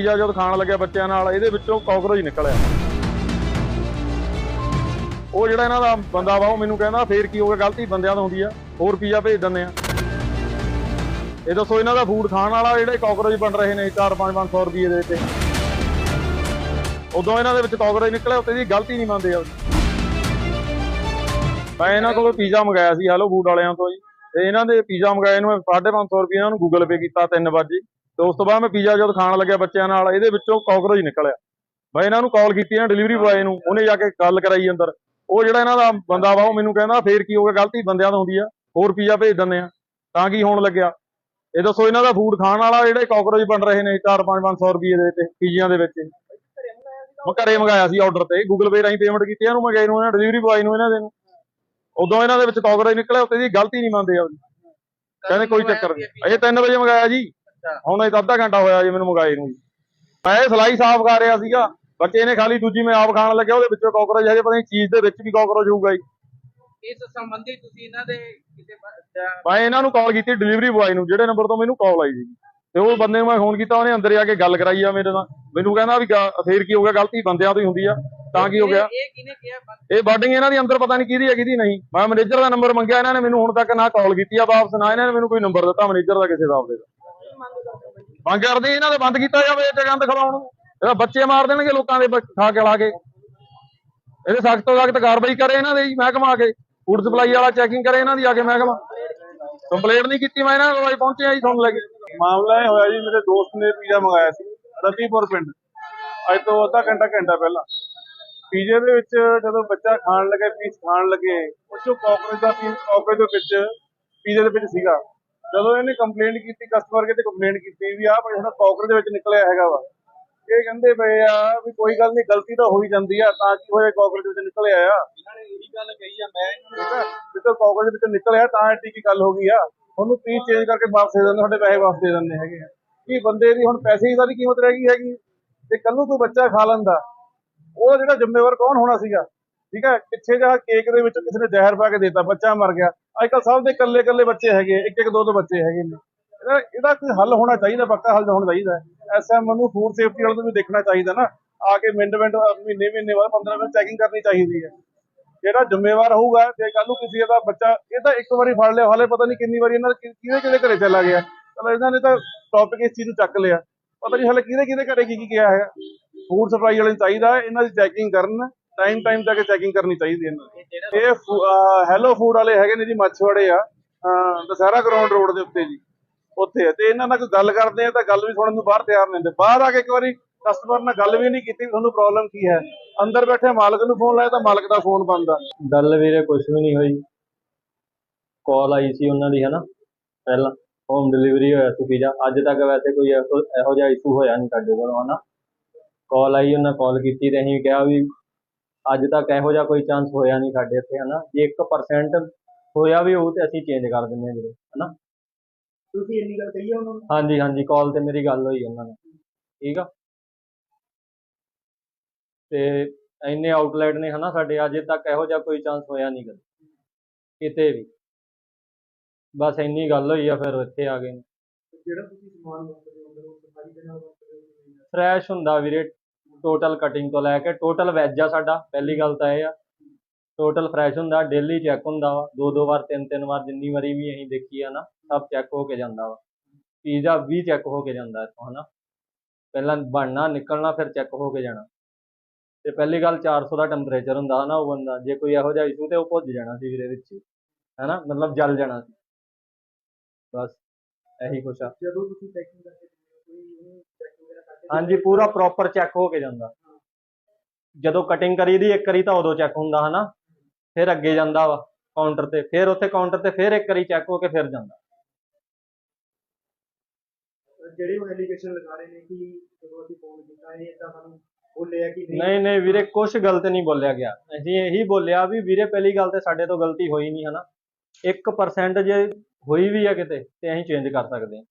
Pizza ਜਦ ਖਾਣ ਲੱਗਿਆ ਬੱਚਿਆਂ ਨਾਲ, ਇਹਦੇ ਵਿੱਚੋਂ ਕਾਕਰੋਚ ਨਿਕਲਿਆ। ਉਹ ਜਿਹੜਾ ਇਹਨਾਂ ਦਾ ਬੰਦਾ ਵਾ, ਉਹ ਮੈਨੂੰ ਕਹਿੰਦਾ, ਫੇਰ ਕੀ ਹੋ ਗਿਆ, ਗਲਤੀ ਬੰਦਿਆਂ ਤੋਂ ਹੁੰਦੀ ਆ, ਹੋਰ ਪੀਜ਼ਾ ਭੇਜ ਦਿੰਦੇ ਆ। ਇਹ ਦੱਸੋ, ਇਹਨਾਂ ਦਾ ਫੂਡ ਖਾਣ ਵਾਲਾ ਜਿਹੜੇ ਕਾਕਰੋਚ ਬਣ ਰਹੇ ਨੇ 4-5-500 ਰੁਪਏ ਦੇ ਤੇ ਉਦੋਂ ਇਹਨਾਂ ਦੇ ਵਿੱਚ ਕਾਕਰੋਚ ਨਿਕਲਿਆ, ਉੱਤੇ ਦੀ ਗਲਤੀ ਨਹੀਂ ਮੰਨਦੇ ਆ। ਮੈਂ ਇਹਨਾਂ ਕੋਲੋਂ ਪੀਜ਼ਾ ਮੰਗਾਇਆ ਸੀ ਹੈਲੋ ਫੂਡ ਵਾਲਿਆਂ ਤੋਂ ਜੀ। ਤੇ ਇਹਨਾਂ ਦੇ ਪੀਜ਼ਾ ਮੰਗਾਏ ਨੂੰ ਮੈਂ 550 ਰੁਪਏ ਇਹਨਾਂ ਨੂੰ ਗੂਗਲ ਪੇ ਕੀਤਾ 3 ਵਜੇ ਤੇ ਉਸ ਤੋਂ ਬਾਅਦ ਮੈਂ ਪੀਜ਼ਾ ਜਦ ਖਾਣ ਲੱਗਿਆ ਬੱਚਿਆਂ ਨਾਲ, ਇਹਦੇ ਵਿੱਚੋਂ ਕਾਕਰੋਚ ਨਿਕਲਿਆ। ਮੈਂ ਇਹਨਾਂ ਨੂੰ ਕਾਲ ਕੀਤੀ ਨਾ ਡਿਲੀਵਰੀ ਬੁਆਏ ਨੂੰ, ਉਹਨੇ ਜਾ ਕੇ ਗੱਲ ਕਰਾਈ ਅੰਦਰ। ਉਹ ਜਿਹੜਾ ਇਹਨਾਂ ਦਾ ਬੰਦਾ ਵਾ, ਉਹ ਮੈਨੂੰ ਕਹਿੰਦਾ, ਫੇਰ ਕੀ ਹੋ ਗਿਆ, ਗਲਤੀ ਬੰਦਿਆਂ ਤੋਂ ਹੁੰਦੀ ਆ, ਹੋਰ ਪੀਜ਼ਾ ਭੇਜ ਦਿੰਦੇ ਆ, ਤਾਂ ਕੀ ਹੋਣ ਲੱਗਿਆ। ਇਹ ਦੱਸੋ ਇਹਨਾਂ ਦਾ ਫੂਡ ਖਾਣ ਵਾਲਾ ਜਿਹੜੇ ਕਾਕਰੋਚ ਬਣ ਰਹੇ ਨੇ 4-5-500 ਰੁਪਏ ਦੇ ਤੇ ਪੀਜ਼ਿਆਂ ਦੇ ਵਿੱਚ। ਮੈਂ ਘਰੇ ਮੰਗਾਇਆ ਸੀ ਆਰਡਰ ਤੇ ਗੂਗਲ ਪੇ ਰਾਹੀਂ ਪੇਮੈਂਟ ਕੀਤੀ ਇਹਨੂੰ ਮੰਗਾਈ ਨੂੰ, ਇਹਨਾਂ ਡਿਲੀਵਰੀ ਬੁਆਏ ਨੂੰ, ਇਹਨਾਂ ਦੇ ਨੂੰ। ਉਦੋਂ ਇਹਨਾਂ ਦੇ ਵਿੱਚ ਕਾਕਰੋਚ ਨਿਕਲਿਆ ਉੱਤੇ ਦੀ ਗਲਤੀ ਨਹੀਂ ਮੰਨਦੇ ਆ ਕਹਿੰਦੇ ਕੋਈ ਚੱਕਰ ਨਹੀਂ। ਅਜੇ 3 ਵਜੇ ਮੰਗਾਇਆ ਜੀ। ਹੁਣ ਇਹ ਤਾਂ ਅੱਧਾ ਘੰਟਾ ਹੋਇਆ ਜੀ ਮੈਨੂੰ ਮੰਗਾਏ ਨੂੰ ਜੀ। ਮੈਂ ਸਲਾਈ ਸਾਫ਼ ਕਰ ਰਿਹਾ ਸੀਗਾ ਬੱਚੇ ਨੇ ਖਾਲੀ ਦੂਜੀ ਮੈਂ ਆਪ ਖਾਣ ਲੱਗਿਆ ਉਹਦੇ ਵਿੱਚੋਂ ਕਾਕਰੋਚ ਹੈਗੇ ਪਤਾ ਨਹੀਂ ਚੀਜ਼ ਦੇ ਵਿੱਚ ਵੀ ਕਾਕਰੋਚ ਹੋਊਗਾ ਜੀ। ਇਸ ਸੰਬੰਧੀ ਤੁਸੀਂ ਇਹਨਾਂ ਦੇ ਕਿਸੇ ਬ- ਜਾਂ ਮੈਂ ਇਹਨਾਂ ਨੂੰ ਕਾਲ ਕੀਤੀ ਡਿਲੀਵਰੀ ਬੁਆਏ ਨੂੰ ਜਿਹੜੇ ਨੰਬਰ ਤੋਂ ਮੈਨੂੰ ਕਾਲ ਆਈ ਸੀ ਤੇ ਉਹ ਬੰਦੇ ਨੂੰ ਮੈਂ ਫੋਨ ਕੀਤਾ ਉਹਨੇ ਅੰਦਰ ਆ ਕੇ ਗੱਲ ਕਰਾਈ ਆ ਮੇਰੇ ਨਾਲ। ਮੈਨੂੰ ਕਹਿੰਦਾ ਵੀ ਫੇਰ ਕੀ ਹੋ ਗਿਆ ਗਲਤੀ ਬੰਦਿਆਂ ਤੋਂ ਹੀ ਹੁੰਦੀ ਆ ਤਾਂ ਕੀ ਹੋ ਗਿਆ? ਇਹ- ਇਹ ਕਿਹਨੇ ਕਿਹਾ ਬੰਦ- ਇਹ ਬਾਡਿੰਗ ਇਹਨਾਂ ਦੀ ਅੰਦਰ ਪਤਾ ਨਹੀਂ ਕਿਹਦੀ ਹੈ ਕਿਹਦੀ ਨਹੀਂ। ਮੈਂ ਮੈਨੇਜਰ ਦਾ ਨੰਬਰ ਮੰਗਿਆ ਇਹਨਾਂ ਨੇ ਮੈਨੂੰ ਹੁਣ ਤੱਕ ਨਾ ਕਾਲ ਕੀਤੀ ਆ ਵਾਪਸ ਨਾ ਇਹਨਾਂ ਨੇ ਮੈਨੂੰ ਕੋਈ ਨੰਬਰ ਦਿੱਤਾ ਮੈਨੇਜਰ ਦਾ ਕਿਸੇ ਦਾ ਆਪਦੇ ਦਾ। ਮੰਗ ਕਰਦੇ ਇਹਨਾਂ ਦੇ ਬੰਦ ਕੀਤਾ ਜਾਵੇ ਇਹ ਗੰਦ ਖਿਲਾਉਣ ਨੂੰ। ਇਹਦਾ ਬੱਚੇ ਮਾਰ ਦੇਣਗੇ ਲੋਕਾਂ ਦੇ ਬ- ਖਾ ਕੇ ਲਾ ਕੇ। ਇਹਦੇ ਸਖਤ ਤੋਂ ਸਖਤ ਕਾਰਵਾਈ ਕਰੇ ਇਹਨਾਂ ਦੇ ਜੀ ਮਹਿਕਮਾ ਆ ਕੇ। ਫੂਡ ਸਪਲਾਈ ਵਾਲਾ ਚੈਕਿੰਗ ਕਰੇ ਇਹਨਾਂ ਦੀ ਆ ਕੇ ਮਹਿਕਮਾ। ਕੰਪਲੇਂਟ ਨਹੀਂ ਕੀਤੀ ਮੈਂ ਇਹਨਾਂ ਕੋਲ ਪਹੁੰਚਿਆ ਜੀ ਤੁਹਾਨੂੰ ਲੈ ਕੇ। ਮਾਮਲਾ ਇਹ ਹੋਇਆ ਜੀ, ਮੇਰੇ ਦੋਸਤ ਨੇ ਪੀਜ਼ਾ ਮੰਗਾਇਆ ਸੀ ਰਤੀਪੁਰ ਪਿੰਡ। ਅੱਜ ਤੋਂ ਅੱਧਾ ਘੰਟਾ ਘੰਟਾ ਪਹਿਲਾਂ। ਪੀਜ਼ੇ ਦੇ ਵਿੱਚ ਜਦੋਂ ਬੱਚਾ ਖਾਣ ਲੱਗੇ, ਪੀਸ ਖਾਣ ਲੱਗੇ ਉਹ ਚੋਂ ਕਾਕਰੋਚ ਦਾ ਪੀਸ ਕਾਕਰੋਚ ਦੇ ਵਿੱਚ ਪੀਜ਼ੇ ਦੇ ਵਿੱਚ ਸੀਗਾ। ਜਦੋਂ ਇਹਨੇ ਕੰਪਲੇਂਟ ਕੀਤੀ ਕਸਟਮਰ ਕੇ ਤੇ ਕੰਪਲੇਂਟ ਕੀਤੀ ਵੀ ਆਹ ਹੁਣ ਕਾਕਰੋਚ ਦੇ ਵਿੱਚ ਨਿਕਲਿਆ ਹੈਗਾ ਵਾ ਇਹ ਕਹਿੰਦੇ ਪਏ ਆ ਵੀ ਕੋਈ ਗੱਲ ਨਹੀਂ ਗਲਤੀ ਤਾਂ ਹੋਈ ਜਾਂਦੀ ਆ ਤਾਂ ਕੀ ਹੋਇਆ ਕਾਕਰੋਚ ਦੇ ਵਿੱਚ ਨਿਕਲਿਆ ਆ? ਇਹਨਾਂ ਨੇ ਇਹੀ ਗੱਲ ਕਹੀ ਆ ਮੈਂ ਠੀਕ ਆ? ਜਦੋਂ ਕਾਕਰੋਚ ਦੇ ਵਿੱਚ ਨਿਕਲਿਆ ਤਾਂ ਐਡੀ ਕੀ ਗੱਲ ਹੋ ਗਈ ਆ? ਉਹਨੂੰ ਪੀਸ ਚੇਂਜ ਕਰਕੇ ਵਾਪਸ ਦੇ ਦਿੰਦੇ ਸਾਡੇ ਪੈਸੇ ਵਾਪਸ ਦੇ ਦਿੰਦੇ ਹੈਗੇ ਆ। ਕੀ ਬੰਦੇ ਦੀ ਹੁਣ ਪੈਸੇ ਦੀ ਕੀਮਤ ਰਹਿ ਗਈ ਹੈਗੀ। ਤੇ ਕੱਲ ਨੂੰ ਕੋਈ ਬੱਚਾ ਖਾ ਲੈਂਦਾ ਉਹ ਜਿਹੜਾ ਜ਼ਿੰਮੇਵਾਰ ਕੌਣ ਹੋਣਾ ਸੀਗਾ? ਠੀਕ ਹੈ ਪਿੱਛੇ ਜਿਹਾ ਕੇਕ ਦੇ ਵਿੱਚ ਕਿਸੇ ਨੇ ਜ਼ਹਿਰ ਪਾ ਕੇ ਦੇਤਾ ਬੱਚਾ ਮਰ ਗਿਆ। ਅੱਜ ਕੱਲ ਸਭ ਦੇ ਇਕੱਲੇ ਇਕੱਲੇ ਬੱਚੇ ਹੈਗੇ ਇੱਕ ਇੱਕ ਦੋ ਦੋ ਬੱਚੇ ਹੈਗੇ ਨੇ। ਇਹਦਾ ਕੋਈ ਹੱਲ ਹੋਣਾ ਚਾਹੀਦਾ, ਪੱਕਾ ਹੱਲ ਹੋਣਾ ਚਾਹੀਦਾ ਐਸਐਮ ਨੂੰ ਫੂਡ ਸੇਫਟੀ ਵਾਲੇ ਨੂੰ ਵੀ ਦੇਖਣਾ ਚਾਹੀਦਾ ਨਾ। ਆ ਕੇ ਮਿੰਟ ਮਿੰਟ, ਮਹੀਨੇ ਮਹੀਨੇ ਬਾਅਦ 15 ਮਿੰਟ ਚੈਕਿੰਗ ਕਰਨੀ ਚਾਹੀਦੀ ਹੈ। ਜਿਹੜਾ ਜ਼ਿੰਮੇਵਾਰ ਹੋਊਗਾ, ਜੇ ਕੱਲ ਨੂੰ ਕਿਸੇ ਦਾ ਬੱਚਾ, ਇਹ ਤਾਂ ਇੱਕ ਵਾਰੀ ਫੜ ਲਿਆ, ਹਾਲੇ ਪਤਾ ਨਹੀਂ ਕਿੰਨੀ ਵਾਰੀ ਇਹਨਾਂ ਦਾ ਕਿ- ਕਿਹਦੇ ਕਿਹਦੇ ਘਰੇ ਚਲਾ ਗਿਆ। ਚਲੋ ਇਹਨਾਂ ਨੇ ਤਾਂ ਟੌਪਿਕ ਇਸ ਚੀਜ਼ ਨੂੰ ਚੱਕ ਲਿਆ। ਪਤਾ ਨਹੀਂ ਹਾਲੇ ਕਿਹਦੇ ਕਿਹਦੇ ਘਰੇ ਕੀ ਕੀ ਗਿਆ ਹੈਗਾ ਫੂਡ ਸਪਲਾਈ ਵਾਲੇ ਨੂੰ ਚਾਹੀਦਾ ਇਹਨਾਂ ਦੀ ਚੈਕਿੰਗ ਕਰਨ। ਟਾਈਮ ਟਾਈਮ ਤੱਕ ਚੈਕਿੰਗ ਕਰਨੀ ਚਾਹੀਦੀ ਹੈ ਇਹਨਾਂ ਦੀ ਇਹ ਹੈਲੋ ਫੂਡ ਵਾਲੇ ਹੈਗੇ ਨੇ ਜੀ ਮੱਛਵਾੜੇ ਆ ਦਸਹਿਰਾ ਗਰਾਊਂਡ ਰੋਡ ਦੇ ਉੱਤੇ ਜੀ ਉੱਥੇ ਆ। ਤੇ ਇਹਨਾਂ ਨਾਲ ਕੋਈ ਗੱਲ ਕਰਦੇ ਆ ਤਾਂ ਗੱਲ ਵੀ ਸੁਣਨ ਨੂੰ ਬਾਹਰ ਤਿਆਰ ਨਹੀਂ ਹੁੰਦੇ। ਬਾਹਰ ਆ ਕੇ ਇੱਕ ਵਾਰੀ ਕਸਟਮਰ ਨਾਲ ਗੱਲ ਵੀ ਨਹੀਂ ਕੀਤੀ ਵੀ ਤੁਹਾਨੂੰ ਪ੍ਰੋਬਲਮ ਕੀ ਹੈ? ਅੰਦਰ ਬੈਠੇ ਮਾਲਕ ਨੂੰ ਫੋਨ ਲਾਇਆ ਤਾਂ ਮਾਲਕ ਦਾ ਫੋਨ ਬੰਦ ਆ। ਗੱਲ ਵੀਰੇ ਕੁਝ ਵੀ ਨਹੀਂ ਹੋਈ। ਕਾਲ ਆਈ ਸੀ ਉਹਨਾਂ ਦੀ ਹਨਾ? ਪਹਿਲਾਂ ਹੋਮ ਡਿਲੀਵਰੀ ਹੋਇਆ ਸੀ ਪੀਜ਼ਾ ਅੱਜ ਤੱਕ ਵੈਸੇ ਕੋਈ ਇਹੋ ਇਹੋ ਜਿਹਾ ਇਸ਼ੂ ਹੋਇਆ ਨਹੀਂ ਸਾਡੇ ਕੋਲ ਹਨਾ? ਕਾਲ ਆਈ ਉਹਨਾਂ ਕਾਲ ਕੀਤੀ ਤੇ ਅਸੀਂ ਕਿਹਾ ਵੀ ਅੱਜ ਤੱਕ ਇਹੋ ਜਿਹਾ ਕੋਈ ਚਾਂਸ ਹੋਇਆ ਨਹੀਂ ਸਾਡੇ ਇੱਥੇ ਹਨਾ? ਜੇ 1% ਹੋਇਆ ਵੀ ਹੋਊ ਤੇ ਅਸੀਂ ਚੇਂਜ ਕਰ ਦਿੰਦੇ ਹਾਂ ਵੀਰੇ ਹਨਾ? ਤੁਸੀਂ ਇੰਨੀ ਗੱਲ ਕਹੀ ਆ ਉਹਨਾਂ ਨੂੰ? ਹਾਂਜੀ ਹਾਂਜੀ ਕਾਲ ਤੇ ਮੇਰੀ ਗੱਲ ਹੋਈ ਉਹਨਾਂ ਨਾਲ ਠੀਕ ਆ? ਤੇ ਇੰਨੇ ਆਊਟਲੈਟ ਨੇ ਹਨਾ ਸਾਡੇ ਅਜੇ ਤੱਕ ਇਹੋ ਜਿਹਾ ਕੋਈ ਚਾਂਸ ਹੋਇਆ ਨਹੀਂ ਗਾ ਕਿਤੇ ਵੀ। ਬਸ ਇੰਨੀ ਗੱਲ ਹੋਈ ਆ ਫਿਰ ਇੱਥੇ ਆ ਗਏ ਜਿਹੜਾ ਤੁਸੀਂ ਸਮਾਨ ਵਰਤਦੇ ਹੋ ਉਹ ਸਫ਼ਾਈ ਦੇ ਨਾਲ ਵਰਤਦੇ ਹੋ ਫਰੈਸ਼ ਹੁੰਦਾ ਵੀਰੇ ਟੋਟਲ ਕਟਿੰਗ ਤੋਂ ਲੈ ਕੇ ਟੋਟਲ ਵੈਜ ਆ ਸਾਡਾ ਪਹਿਲੀ ਗੱਲ ਤਾਂ ਇਹ ਆ। ਟੋਟਲ ਫਰੈਸ਼ ਹੁੰਦਾ ਡੇਲੀ ਚੈੱਕ ਹੁੰਦਾ ਵਾ। ਦੋ ਦੋ ਵਾਰ ਤਿੰਨ ਤਿੰਨ ਵਾਰ ਜਿੰਨੀ ਵਾਰੀ ਵੀ ਅਸੀਂ ਦੇਖੀ ਆ ਨਾ ਸਭ ਚੈੱਕ ਹੋ ਕੇ ਜਾਂਦਾ ਵਾ। ਪੀਜ਼ਾ ਵੀ ਚੈੱਕ ਹੋ ਕੇ ਜਾਂਦਾ ਇੱਥੋਂ ਹਨਾ। ਪਹਿਲਾਂ ਬਣਨਾ ਨਿਕਲਣਾ ਫਿਰ ਚੈੱਕ ਹੋ ਕੇ ਜਾਣਾ। ਤੇ ਪਹਿਲੀ ਗੱਲ 400 ਦਾ ਟੈਂਪਰੇਚਰ ਹੁੰਦਾ ਨਾ ਉਹ ਬੰਦਾ। ਜੇ ਕੋਈ ਇਹੋ ਜਿਹਾ ਇਸ਼ੂ ਤੇ ਉਹ ਭੁੱਜ ਜਾਣਾ ਸੀ ਵੀਰੇ ਵਿੱਚ ਹੀ, ਹਨਾ। ਮਤਲਬ ਜਲ ਜਾਣਾ ਸੀ। ਬਸ ਇਹੀ ਕੁਛ ਆ। ਜਦੋਂ ਤੁਸੀਂ ਪੈਕਿੰਗ ਕਰਦੇ ਹੋ ਕੋਈ ਉਹਨੂੰ ਚੈੱਕ ਵਗੈਰਾ ਕਰਕੇ ਹਾਂਜੀ ਪੂਰਾ ਪ੍ਰੋਪਰ ਚੈੱਕ ਹੋ ਕੇ ਜਾਂਦਾ। ਜਦੋਂ ਕਟਿੰਗ ਕਰੀਦੀ ਇੱਕ ਵਾਰੀ ਤਾਂ ਉਦੋਂ ਚੈੱਕ ਹੁੰਦਾ ਹਨਾ? ਫਿਰ ਅੱਗੇ ਜਾਂਦਾ ਵਾ ਕਾਊਂਟਰ ਤੇ ਫਿਰ ਉੱਥੇ ਕਾਊਂਟਰ ਤੇ ਫਿਰ ਇੱਕ ਵਾਰੀ ਚੈੱਕ ਹੋ ਕੇ ਫਿਰ ਜਾਂਦਾ। ਜਿਹੜੇ ਉਹ ਐਲੀਗੇਸ਼ਨ ਲਗਾ ਰਹੇ ਨੇ ਕਿ ਜਦੋਂ ਅਸੀਂ ਫੋਨ ਕੀਤਾ ਇਹ ਇਦਾਂ ਸਾਨੂੰ ਬੋਲਿਆ ਕਿ ਨਹੀਂ? ਨਹੀਂ ਵੀਰੇ ਕੁਝ ਗਲਤ ਨਹੀਂ ਬੋਲਿਆ ਗਿਆ। ਅਸੀਂ ਇਹੀ ਬੋਲਿਆ ਵੀ ਵੀਰੇ ਪਹਿਲੀ ਗੱਲ ਤੇ ਸਾਡੇ ਤੋਂ ਗਲਤੀ ਹੋਈ ਨਹੀਂ ਹਨਾ? 1% ਜੇ ਹੋਈ ਵੀ ਆ ਕਿਤੇ ਤੇ ਅਸੀਂ ਚੇਂਜ ਕਰ ਸਕਦੇ ਹਾਂ।